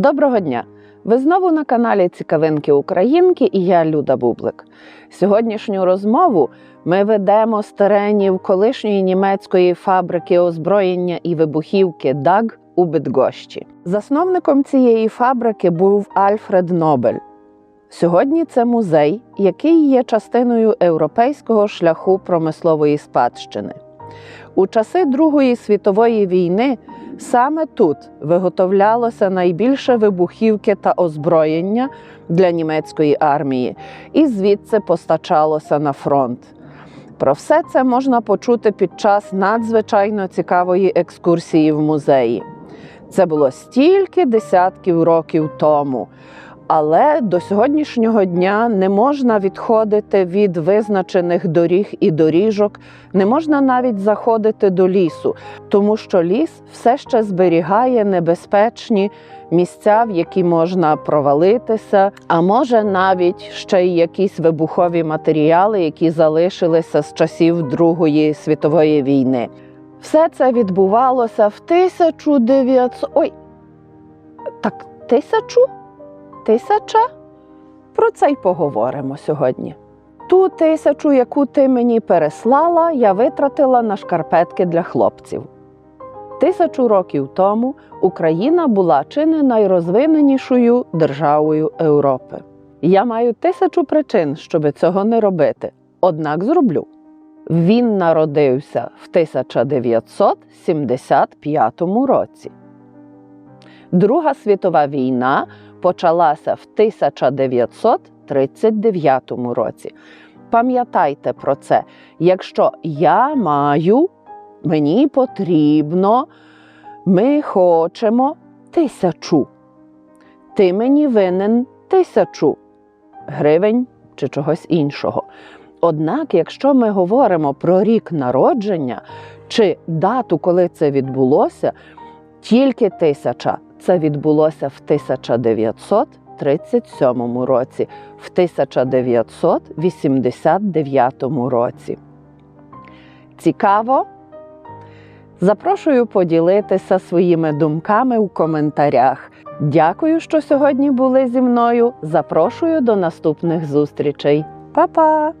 Доброго дня! Ви знову на каналі Цікавинки Українки і я Люда Бублик. Сьогоднішню розмову ми ведемо з теренів колишньої німецької фабрики озброєння і вибухівки ДАГ у Бідгощі. Засновником цієї фабрики був Альфред Нобель. Сьогодні це музей, який є частиною європейського шляху промислової спадщини. У часи Другої світової війни саме тут виготовлялося найбільше вибухівки та озброєння для німецької армії, і звідси постачалося на фронт. Про все це можна почути під час надзвичайно цікавої екскурсії в музеї. Це було стільки десятків років тому. Але до сьогоднішнього дня не можна відходити від визначених доріг і доріжок, не можна навіть заходити до лісу, тому що ліс все ще зберігає небезпечні місця, в які можна провалитися, а може навіть ще й якісь вибухові матеріали, які залишилися з часів Другої світової війни. Все це відбувалося в 1900... Ой, так, тисячу? Тисяча? Про це й поговоримо сьогодні. Ту тисячу, яку ти мені переслала, я витратила на шкарпетки для хлопців. Тисячу років тому Україна була чи не найрозвиненішою державою Європи. Я маю тисячу причин, щоб цього не робити, однак зроблю. Він народився в 1975 році. Друга світова війна почалася в 1939 році. Пам'ятайте про це, якщо я маю, мені потрібно, ми хочемо тисячу. Ти мені винен тисячу гривень чи чогось іншого. Однак, якщо ми говоримо про рік народження чи дату, коли це відбулося, тільки тисяча це відбулося в 1937 році, в 1989 році. Цікаво? Запрошую поділитися своїми думками у коментарях. Дякую, що сьогодні були зі мною. Запрошую до наступних зустрічей. Па-па!